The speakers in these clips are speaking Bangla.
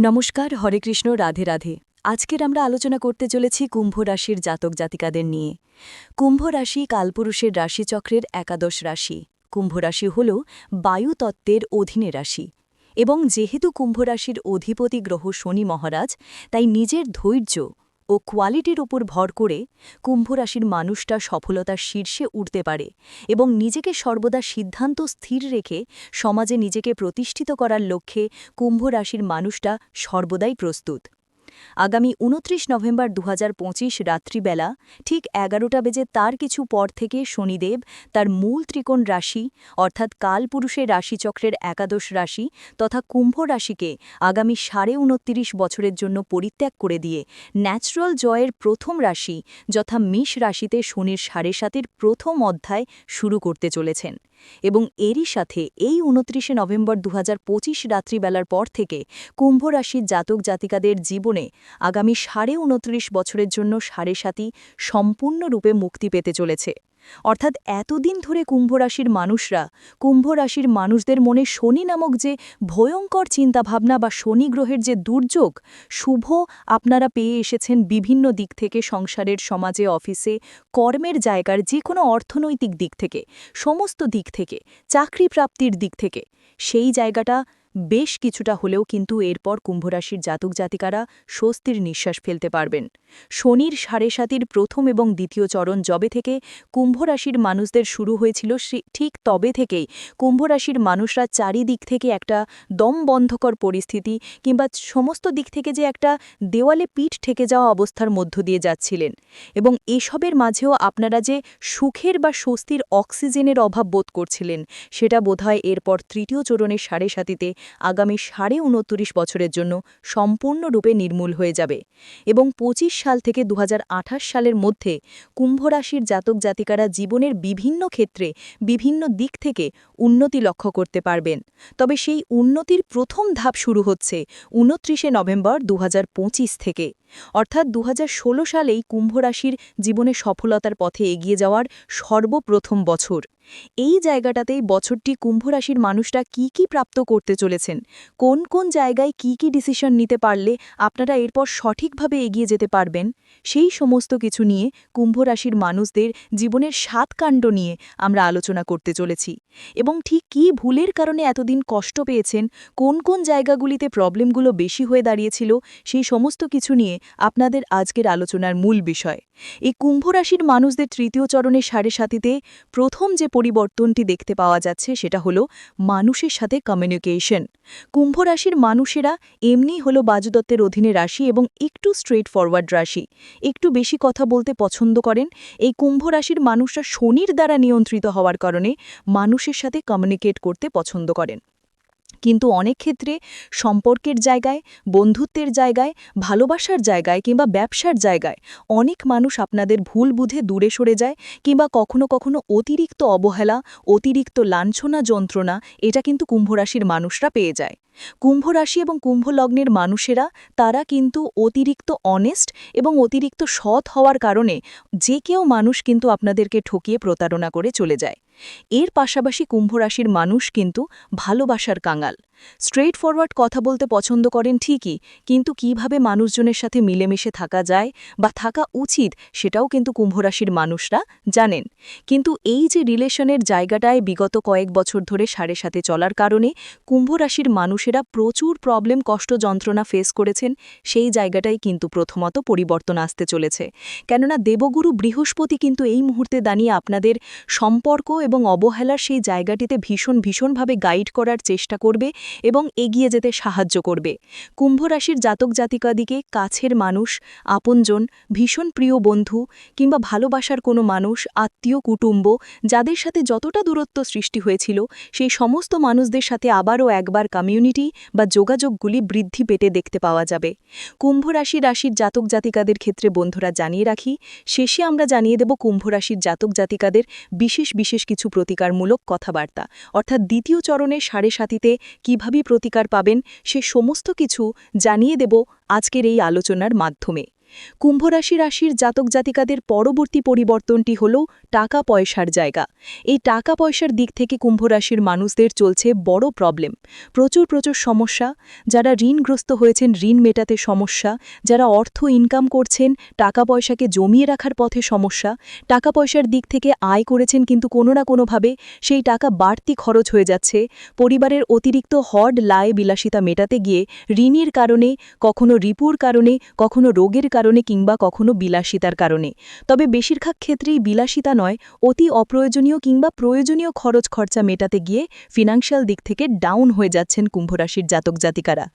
নমস্কার, হরে কৃষ্ণ, রাধে রাধে। আজকের আমরা আলোচনা করতে চলেছি কুম্ভ রাশির জাতক জাতিকাদের নিয়ে। কুম্ভ রাশি কালপুরুষের রাশিচক্রের একাদশ রাশি। কুম্ভ রাশি হল বায়ুতত্ত্বের অধীনে রাশি। এবং যেহেতু কুম্ভ রাশির অধিপতি গ্রহ শনি মহারাজ, তাই নিজের ধৈর্য ও কোয়ালিটির উপর ভর করে কুম্ভরাশির মানুষটা সফলতার শীর্ষে উঠতে পারে এবং নিজেকে সর্বদা সিদ্ধান্ত স্থির রেখে সমাজে নিজেকে প্রতিষ্ঠিত করার লক্ষ্যে কুম্ভরাশির মানুষটা সর্বদাই প্রস্তুত। আগামী উনত্রিশ নভেম্বর দু হাজার পঁচিশ রাত্রিবেলা ঠিক এগারোটা বেজে তার কিছু পর থেকে শনিদেব তার মূল ত্রিকোণ রাশি, অর্থাৎ কালপুরুষের রাশিচক্রের একাদশ রাশি তথা কুম্ভ রাশিকে আগামী সাড়ে উনত্রিশ বছরের জন্য পরিত্যাগ করে দিয়ে ন্যাচারাল জয়ের প্রথম রাশি যথা মিষ রাশিতে শনির সাড়ে সাতের প্রথম অধ্যায় শুরু করতে চলেছেন। এবং এরই সাথে এই উনত্রিশে নভেম্বর দু হাজার পঁচিশ রাত্রিবেলার পর থেকে কুম্ভ রাশির জাতক জাতিকাদের জীবনে আগামী সাড়ে উনত্রিশ বছরের জন্য সাড়ে সাতি সম্পূর্ণরূপে মুক্তি পেতে চলেছে। অর্থাৎ এতদিন ধরে কুম্ভ রাশির মানুষরা, কুম্ভ রাশির মানুষদের মনে শনি নামক যে ভয়ঙ্কর চিন্তাভাবনা বা শনি গ্রহের যে দুর্যোগ, শুভ আপনারা পেয়ে এসেছেন বিভিন্ন দিক থেকে সংসারের সমাজে, অফিসে, কর্মের জায়গার যে কোনো অর্থনৈতিক দিক থেকে, সমস্ত দিক থেকে চাকরি প্রাপ্তির দিক থেকে। সেই জায়গাটা বেশ কিছুটা হলেও কিন্তু এরপর কুম্ভরাশির জাতক জাতিকারা স্বস্তির নিঃশ্বাস ফেলতে পারবেন। শনির সাড়ে সাতির প্রথম এবং দ্বিতীয় চরণ জবে থেকে কুম্ভরাশির মানুষদের শুরু হয়েছিল ঠিক তবে থেকেই কুম্ভরাশির মানুষরা চারিদিক থেকে একটা দম বন্ধকর পরিস্থিতি কিংবা সমস্ত দিক থেকে যে একটা দেওয়ালে পিঠ ঠেকে যাওয়া অবস্থার মধ্য দিয়ে যাচ্ছিলেন এবং এসবের মাঝেও আপনারা যে সুখের বা স্বস্তির অক্সিজেনের অভাব বোধ করছিলেন সেটা বোধহয় এরপর তৃতীয় চরণের সাড়ে সাতিতে আগামী সাড়ে উনত্রিশ বছরের জন্য সম্পূর্ণরূপে নির্মূল হয়ে যাবে এবং ২৫ সাল থেকে দু হাজার আঠাশ সালের মধ্যে কুম্ভরাশির জাতক জাতিকারা জীবনের বিভিন্ন ক্ষেত্রে বিভিন্ন দিক থেকে উন্নতি লক্ষ্য করতে পারবেন। তবে সেই উন্নতির প্রথম ধাপ শুরু হচ্ছে উনত্রিশে নভেম্বর দু হাজার পঁচিশ থেকে। অর্থাৎ দু হাজার ষোলো সালেই কুম্ভরাশির জীবনে সফলতার পথে এগিয়ে যাওয়ার সর্বপ্রথম বছর। এই জায়গাটাতেই বছরটি কুম্ভরাশির মানুষরা কি কি প্রাপ্ত করতে চলেছেন? কোন কোন জায়গায় কি কি ডিসিশন নিতে পারলে আপনারা এরপর সঠিকভাবে এগিয়ে যেতে পারবেন? সেই সমস্ত কিছু নিয়ে কুম্ভরাশির মানুষদের জীবনের সাত কাণ্ড নিয়ে আমরা আলোচনা করতে চলেছি। এবং ঠিক কি ভুলের কারণে এতদিন কষ্ট পেয়েছেন? কোন কোন জায়গাগুলিতে প্রবলেমগুলো বেশি হয়ে দাঁড়িয়েছিল? সেই সমস্ত কিছু নিয়ে আপনাদের আজকের আলোচনার মূল বিষয়। এই কুম্ভরাশির মানুষদের তৃতীয় চরণের সাড়ে সাথীতে প্রথম যে পরিবর্তনটি দেখতে পাওয়া যাচ্ছে, সেটা হলো মানুষের সাথে কমিউনিকেশন কুম্ভ রাশির মানুষেরা এমনি হলো বাজুদত্তের অধীনে রাশি এবং একটু স্ট্রেট ফরওয়ার্ড রাশি। একটু বেশি কথা বলতে পছন্দ করেন। এই কুম্ভ রাশির মানুষরা শনির দ্বারা নিয়ন্ত্রিত হওয়ার কারণে মানুষের সাথে কমিউনিকেট করতে পছন্দ করেন। কিন্তু অনেক ক্ষেত্রে সম্পর্কের জায়গায়, বন্ধুত্বের জায়গায়, ভালোবাসার জায়গায় কিংবা ব্যবসার জায়গায় অনেক মানুষ আপনাদের ভুল বুঝে দূরে সরে যায় কিংবা কখনো কখনো অতিরিক্ত অবহেলা, অতিরিক্ত লাঞ্ছনা যন্ত্রণা এটা কিন্তু কুম্ভরাশির মানুষরা পেয়ে যায়। কুম্ভ রাশি এবং কুম্ভ লগ্নের মানুষেরা তারা কিন্তু অতিরিক্ত অনেস্ট এবং অতিরিক্ত সৎ হওয়ার কারণে যে কেউ মানুষ কিন্তু আপনাদেরকে ঠকিয়ে প্রতারণা করে চলে যায়। এর পাশাপাশি কুম্ভরাশির মানুষ কিন্তু ভালোবাসার কাঙাল। স্ট্রেট ফরওয়ার্ড কথা বলতে পছন্দ করেন ঠিকই, কিন্তু কীভাবে মানুষজনের সাথে মিলেমিশে থাকা যায় বা থাকা উচিত সেটাও কিন্তু কুম্ভরাশির মানুষরা জানেন। কিন্তু এই যে রিলেশনের জায়গাটায় বিগত কয়েক বছর ধরে সাড়ে সাথে চলার কারণে কুম্ভরাশির মানুষেরা প্রচুর প্রবলেম কষ্ট যন্ত্রণা ফেস করেছেন, সেই জায়গাটাই কিন্তু প্রথমত পরিবর্তন আসতে চলেছে। কেননা দেবগুরু বৃহস্পতি কিন্তু এই মুহূর্তে দাঁড়িয়ে আপনাদের সম্পর্ক এবং অবহেলার সেই জায়গাটিতে ভীষণ ভীষণভাবে গাইড করার চেষ্টা করবে এবং এগিয়ে যেতে সাহায্য করবে। কুম্ভ রাশির জাতক জাতিকাদিকে কাছের মানুষ, আপনজন, ভীষণ প্রিয় বন্ধু কিংবা ভালোবাসার কোনো মানুষ, আত্মীয়, কুটুম্ব যাদের সাথে যতটা দূরত্ব সৃষ্টি হয়েছিল, সেই সমস্ত মানুষদের সাথে আবারও একবার কমিউনিটি বা যোগাযোগগুলি বৃদ্ধি পেতে দেখতে পাওয়া যাবে। কুম্ভ রাশি রাশির জাতক জাতিকাদের ক্ষেত্রে বন্ধুরা জানিয়ে রাখি, শেষে আমরা জানিয়ে দেব কুম্ভ রাশির জাতক জাতিকাদের বিশেষ বিশেষ কিছু প্রতিকারমূলক কথাবার্তা। অর্থাৎ দ্বিতীয় চরণের সাড়ে সাথীতে কীভাবে প্রতিকার পাবেন সে সমস্ত কিছু জানিয়ে দেব আজকের এই আলোচনার মাধ্যমে। কুম্ভরাশি রাশির জাতক জাতিকাদের পরবর্তী পরিবর্তনটি হল টাকা পয়সার জায়গা। এই টাকা পয়সার দিক থেকে কুম্ভরাশির মানুষদের চলছে বড় প্রবলেম প্রচুর প্রচুর সমস্যা। যারা ঋণগ্রস্ত হয়েছেন, ঋণ মেটাতে সমস্যা। যারা অর্থ ইনকাম করছেন, টাকা পয়সাকে জমিয়ে রাখার পথে সমস্যা। টাকা পয়সার দিক থেকে আয় করেছেন কিন্তু কোনো না কোনোভাবে সেই টাকা বাড়তি খরচ হয়ে যাচ্ছে। পরিবারের অতিরিক্ত হড লায় বিলাসিতা মেটাতে গিয়ে ঋণের কারণে, কখনো রিপুর কারণে, কখনো রোগের কারণে কিংবা কখনো বিলাসিতার কারণে। তবে বেশিরভাগ ক্ষেত্রেই বিলাসিতা নয়, অতি অপ্রয়োজনীয় কিংবা প্রয়োজনীয় খরচ খরচা মেটাতে গিয়ে ফিনান্সিয়াল দিক থেকে ডাউন হয়ে যাচ্ছেন কুম্ভরাশির জাতক জাতিকারা।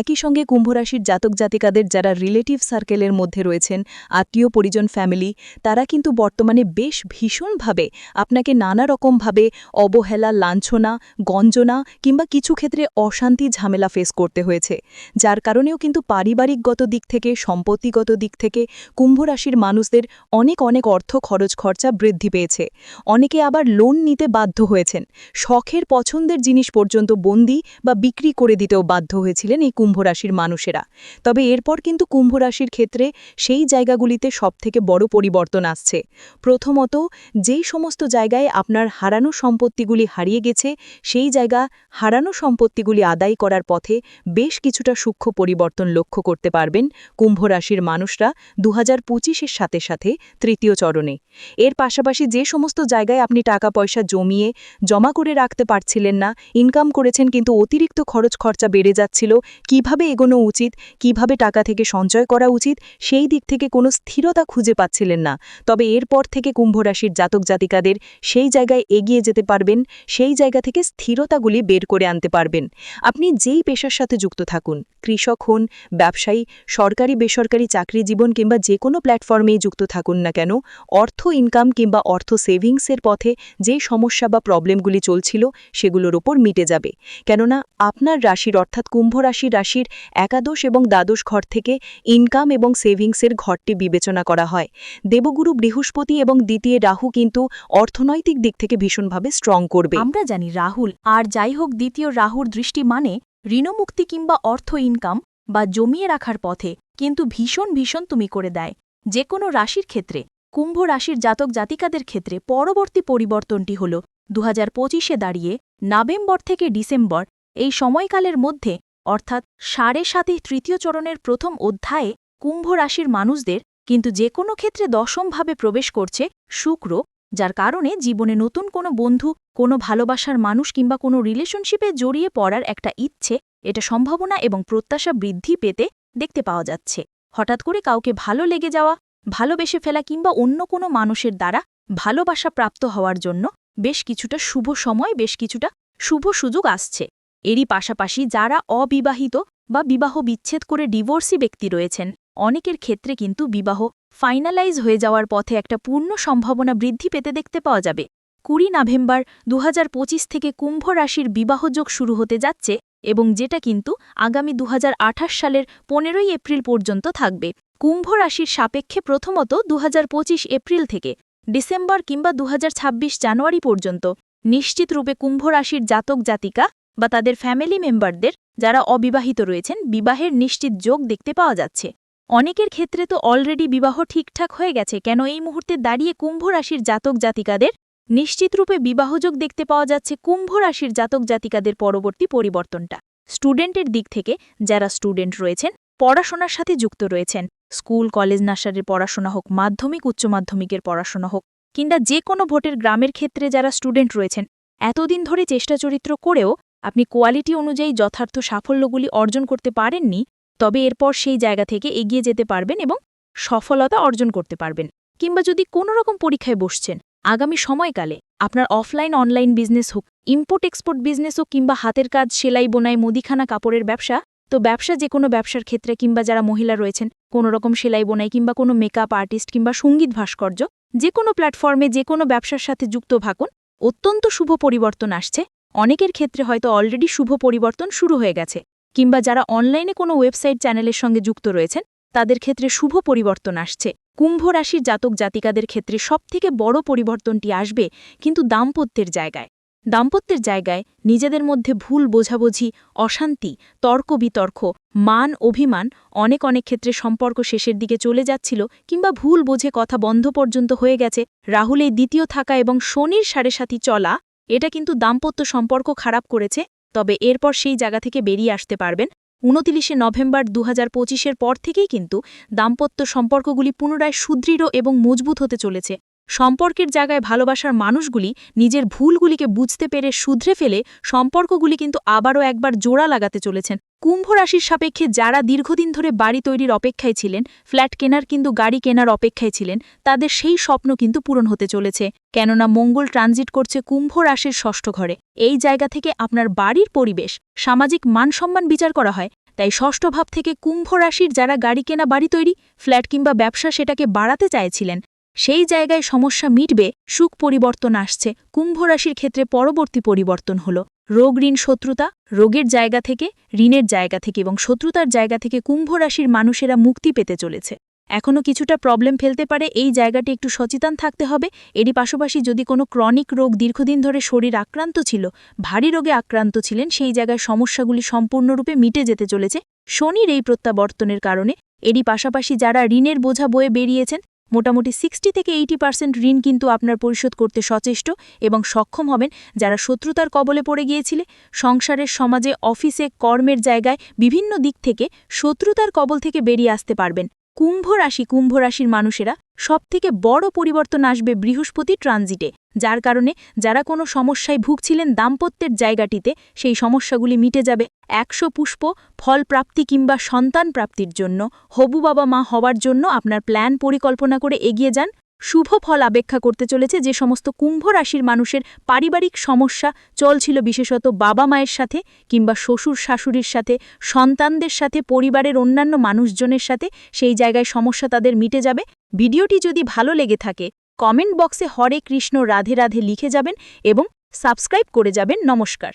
একই সঙ্গে কুম্ভরাশির জাতক জাতিকাদের যারা রিলেটিভ সার্কেলের মধ্যে রয়েছেন, আত্মীয় পরিজন ফ্যামিলি তারা কিন্তু বর্তমানে বেশ ভীষণভাবে আপনাকে নানা রকমভাবে অবহেলা, লাঞ্ছনা, গঞ্জনা কিংবা কিছু ক্ষেত্রে অশান্তি, ঝামেলা ফেস করতে হয়েছে। যার কারণেও কিন্তু পারিবারিকগত দিক থেকে, সম্পত্তিগত দিক থেকে কুম্ভরাশির মানুষদের অনেক অনেক অর্থ খরচ খরচা বৃদ্ধি পেয়েছে। অনেকে আবার লোন নিতে বাধ্য হয়েছেন। শখের পছন্দের জিনিস পর্যন্ত বন্দি বা বিক্রি করে দিতেও বাধ্য হয়েছিলেন এই কুম্ভরাশির মানুষেরা। তবে এরপর কিন্তু কুম্ভরাশির ক্ষেত্রে সেই জায়গাগুলিতে সবথেকে বড় পরিবর্তন আসছে। প্রথমত, যেই সমস্ত জায়গায় আপনার হারানো সম্পত্তিগুলি হারিয়ে গেছে, সেই জায়গা হারানো সম্পত্তিগুলি আদায় করার পথে বেশ কিছুটা সূক্ষ্ম পরিবর্তন লক্ষ্য করতে পারবেন কুম্ভ রাশির মানুষরা দু হাজার পঁচিশের সাথে সাথে তৃতীয় চরণে। এর পাশাপাশি যে সমস্ত জায়গায় আপনি টাকা পয়সা জমিয়ে জমা করে রাখতে পারছিলেন না ইনকাম করেছেন কিন্তু অতিরিক্ত খরচ খরচা বেড়ে যাচ্ছিল, কীভাবে এগোনো উচিত, কীভাবে টাকা থেকে সঞ্চয় করা উচিত, সেই দিক থেকে কোনো স্থিরতা খুঁজে পাচ্ছিলেন না। তবে এরপর থেকে কুম্ভরাশির জাতক জাতিকাদের সেই জায়গায় এগিয়ে যেতে পারবেন, সেই জায়গা থেকে স্থিরতাগুলি বের করে আনতে পারবেন। আপনি যেই পেশার সাথে যুক্ত থাকুন, কৃষক হন, ব্যবসায়ী সরকারি বেসরকারি চাকরি জীবন কিংবা যে কোনো প্ল্যাটফর্মেই যুক্ত থাকুন না কেন, অর্থ ইনকাম কিংবা অর্থ সেভিংসের পথে যে সমস্যা বা প্রবলেমগুলি চলছিল সেগুলোর ওপর মিটে যাবে। কেননা, আপনার রাশির অর্থাৎ কুম্ভ রাশির রাশির একাদশ এবং দ্বাদশ ঘর থেকে ইনকাম এবং সেভিংসের ঘরটি বিবেচনা করা হয়। দেবগুরু বৃহস্পতি এবং দ্বিতীয় রাহু কিন্তু অর্থনৈতিক দিক থেকে ভীষণভাবে স্ট্রং করবে। আমরা জানি রাহুল, আর যাই হোক দ্বিতীয় রাহুর দৃষ্টি মানে ঋণমুক্তি কিংবা অর্থ ইনকাম বা জমিয়ে রাখার পথে। কিন্তু ভীষণ ভীষণ তুমি করে দেয়। যে কোনো রাশির ক্ষেত্রে, কুম্ভ রাশির জাতক জাতিকাদের ক্ষেত্রে পরবর্তী পরিবর্তনটি হল দু হাজার দাঁড়িয়ে নভেম্বর থেকে ডিসেম্বর, এই সময়কালের মধ্যে, অর্থাৎ সাড়ে সাতে তৃতীয় চরণের প্রথম অধ্যায়ে, কুম্ভ রাশির মানুষদের কিন্তু যে কোনো ক্ষেত্রে দশমভাবে প্রবেশ করছে শুক্র, যার কারণে জীবনে নতুন কোনো বন্ধু, কোনো ভালোবাসার মানুষ কিংবা কোনো রিলেশনশিপে জড়িয়ে পড়ার একটা ইচ্ছে, এটা সম্ভাবনা এবং প্রত্যাশা বৃদ্ধি পেতে দেখতে পাওয়া যাচ্ছে। হঠাৎ করে কাউকে ভালো লেগে যাওয়া, ভালোবেসে ফেলা কিংবা অন্য কোনো মানুষের দ্বারা ভালোবাসা প্রাপ্ত হওয়ার জন্য বেশ কিছুটা শুভ সময়, বেশ কিছুটা শুভ সুযোগ আসছে। এরই পাশাপাশি যারা অবিবাহিত বা বিবাহ বিচ্ছেদ করে ডিভোর্সি ব্যক্তি রয়েছেন, অনেকের ক্ষেত্রে কিন্তু বিবাহ ফাইনালাইজ হয়ে যাওয়ার পথে একটা পূর্ণ সম্ভাবনা বৃদ্ধি পেতে দেখতে পাওয়া যাবে। কুড়ি নভেম্বর দু হাজার পঁচিশ থেকে কুম্ভ রাশির বিবাহযোগ শুরু হতে যাচ্ছে এবং যেটা কিন্তু আগামী দু হাজার আঠাশ সালের পনেরোই এপ্রিল পর্যন্ত থাকবে। কুম্ভ রাশির সাপেক্ষে প্রথমত দু হাজার পঁচিশ এপ্রিল থেকে ডিসেম্বর কিংবা দু হাজার ছাব্বিশ জানুয়ারি পর্যন্ত। নিশ্চিত রূপে কুম্ভ রাশির জাতক জাতিকা বা তাদের ফ্যামিলি মেম্বারদের যারা অবিবাহিত রয়েছেন বিবাহের নিশ্চিত যোগ দেখতে পাওয়া যাচ্ছে। অনেকের ক্ষেত্রে তো অলরেডি বিবাহ ঠিকঠাক হয়ে গেছে। কেন এই মুহূর্তে দাঁড়িয়ে কুম্ভ রাশির জাতক জাতিকাদের নিশ্চিতরূপে বিবাহযোগ দেখতে পাওয়া যাচ্ছে কুম্ভ রাশির জাতক জাতিকাদের পরবর্তী পরিবর্তনটা। স্টুডেন্টের দিক থেকে যারা স্টুডেন্ট রয়েছেন, পড়াশোনার সাথে যুক্ত রয়েছেন, স্কুল, কলেজ, নার্সারির পড়াশোনা হোক, মাধ্যমিক, উচ্চ মাধ্যমিকের পড়াশোনা হোক, কিংবা যে কোনো ভোটের গ্রামের ক্ষেত্রে যারা স্টুডেন্ট রয়েছেন, এতদিন ধরে চেষ্টা চরিত্র করেও আপনি কোয়ালিটি অনুযায়ী যথার্থ সাফল্যগুলি অর্জন করতে পারেননি, তবে এরপর সেই জায়গা থেকে এগিয়ে যেতে পারবেন এবং সফলতা অর্জন করতে পারবেন, কিংবা যদি কোনো রকম পরীক্ষায় বসছেন আগামী সময়কালে আপনার অফলাইন অনলাইন বিজনেস হোক ইম্পোর্ট এক্সপোর্ট বিজনেস হোক কিংবা হাতের কাজ, সেলাই, বোনাই, মুদিখানা, কাপড়ের ব্যবসা, তো ব্যবসা যে কোনো ব্যবসার ক্ষেত্রে কিংবা যারা মহিলা রয়েছেন, কোনো রকম সেলাই, বোনাই কিংবা কোনো মেকআপ আর্টিস্ট কিংবা সংগীত ভাস্কর্য, যে কোনো প্ল্যাটফর্মে যে কোনো ব্যবসার সাথে যুক্ত থাকুন, অত্যন্ত শুভ পরিবর্তন আসছে। অনেকের ক্ষেত্রে হয়তো অলরেডি শুভ পরিবর্তন শুরু হয়ে গেছে, কিংবা যারা অনলাইনে কোনো ওয়েবসাইট চ্যানেলের সঙ্গে যুক্ত রয়েছেন, তাদের ক্ষেত্রে শুভ পরিবর্তন আসছে। কুম্ভ রাশির জাতক জাতিকাদের ক্ষেত্রে সবথেকে বড় পরিবর্তনটি আসবে কিন্তু দাম্পত্যের জায়গায়। দাম্পত্যের জায়গায় নিজেদের মধ্যে ভুল বোঝাবুঝি, অশান্তি তর্ক বিতর্ক মান, অভিমান অনেক অনেক ক্ষেত্রে সম্পর্ক শেষের দিকে চলে যাচ্ছিল কিংবা ভুল বোঝে কথা বন্ধ পর্যন্ত হয়ে গেছে। রাহুল এই দ্বিতীয় থাকা এবং শনির সাড়ে সাথী চলা, এটা কিন্তু দাম্পত্য সম্পর্ক খারাপ করেছে, তবে এরপর সেই জায়গা থেকে বেরিয়ে আসতে পারবেন। উনতিরিশে নভেম্বর দু হাজার পর থেকেই কিন্তু দাম্পত্য সম্পর্কগুলি পুনরায় সুদৃঢ় এবং মজবুত হতে চলেছে। সম্পর্কের জায়গায় ভালোবাসার মানুষগুলি নিজের ভুলগুলিকে বুঝতে পেরে শুধরে ফেলে সম্পর্কগুলি কিন্তু আবারও একবার জোড়া লাগাতে চলেছেন। কুম্ভ রাশির সাপেক্ষে যারা দীর্ঘদিন ধরে বাড়ি তৈরির অপেক্ষায় ছিলেন, ফ্ল্যাট কেনার কিন্তু গাড়ি কেনার অপেক্ষায় ছিলেন, তাদের সেই স্বপ্ন কিন্তু পূরণ হতে চলেছে। কেননা মঙ্গল ট্রানজিট করছে কুম্ভ রাশির ষষ্ঠ ঘরে। এই জায়গা থেকে আপনার বাড়ির পরিবেশ, সামাজিক মানসম্মান বিচার করা হয়। তাই ষষ্ঠ ভাব থেকে কুম্ভ রাশির যারা গাড়ি কেনা বাড়ি তৈরি, ফ্ল্যাট কিংবা ব্যবসা সেটাকে বাড়াতে চাইছিলেন সেই জায়গায় সমস্যা মিটবে, সুখ পরিবর্তন আসছে, কুম্ভ রাশির ক্ষেত্রে পরবর্তী পরিবর্তন হল। রোগ ঋণ শত্রুতা, রোগের জায়গা থেকে, ঋণের জায়গা থেকে এবং শত্রুতার জায়গা থেকে কুম্ভ রাশির মানুষেরা মুক্তি পেতে চলেছে। এখনও কিছুটা প্রবলেম ফেলতে পারে, এই জায়গাটি একটু সচেতন থাকতে হবে। এরই পাশাপাশি যদি কোনো ক্রনিক রোগ দীর্ঘদিন ধরে শরীর আক্রান্ত ছিল, ভারী রোগে আক্রান্ত ছিলেন, সেই জায়গায় সমস্যাগুলি সম্পূর্ণরূপে মিটে যেতে চলেছে। শনির এই প্রত্যাবর্তনের কারণে, এরই পাশাপাশি যারা ঋণের বোঝা বয়ে বেরিয়েছেন মোটামুটি সিক্সটি থেকে এইটি পার্সেন্ট ঋণ কিন্তু আপনার পরিশোধ করতে সচেষ্ট এবং সক্ষম হবেন যারা শত্রুতার কবলে পড়ে গিয়েছিলে। সংসারের সমাজে, অফিসে, কর্মের জায়গায়, বিভিন্ন দিক থেকে শত্রুতার কবল থেকে বেরিয়ে আসতে পারবেন। কুম্ভ রাশি, কুম্ভ রাশির মানুষেরা সবথেকে বড় পরিবর্তন আসবে বৃহস্পতি ট্রানজিটে। যার কারণে যারা কোনো সমস্যায় ভুগছিলেন দাম্পত্যের জায়গাটিতে, সেই সমস্যাগুলি মিটে যাবে। একশো পুষ্প ফল প্রাপ্তি কিংবা সন্তান প্রাপ্তির জন্য, হবু বাবা মা হওয়ার জন্য আপনার প্ল্যান পরিকল্পনা করে এগিয়ে যান। শুভ ফল অপেক্ষা করতে চলেছে যে সমস্ত কুম্ভ রাশির মানুষের পারিবারিক সমস্যা চলছিল বিশেষত বাবা মায়ের সাথে কিংবা শ্বশুর শাশুড়ির সাথে, সন্তানদের সাথে, পরিবারের অন্যান্য মানুষজনের সাথে সেই জায়গায় সমস্যা তাদের মিটে যাবে। ভিডিওটি যদি ভালো লেগে থাকে, কমেন্ট বক্সে হরে কৃষ্ণ রাধে রাধে লিখে যাবেন এবং সাবস্ক্রাইব করে যাবেন। নমস্কার।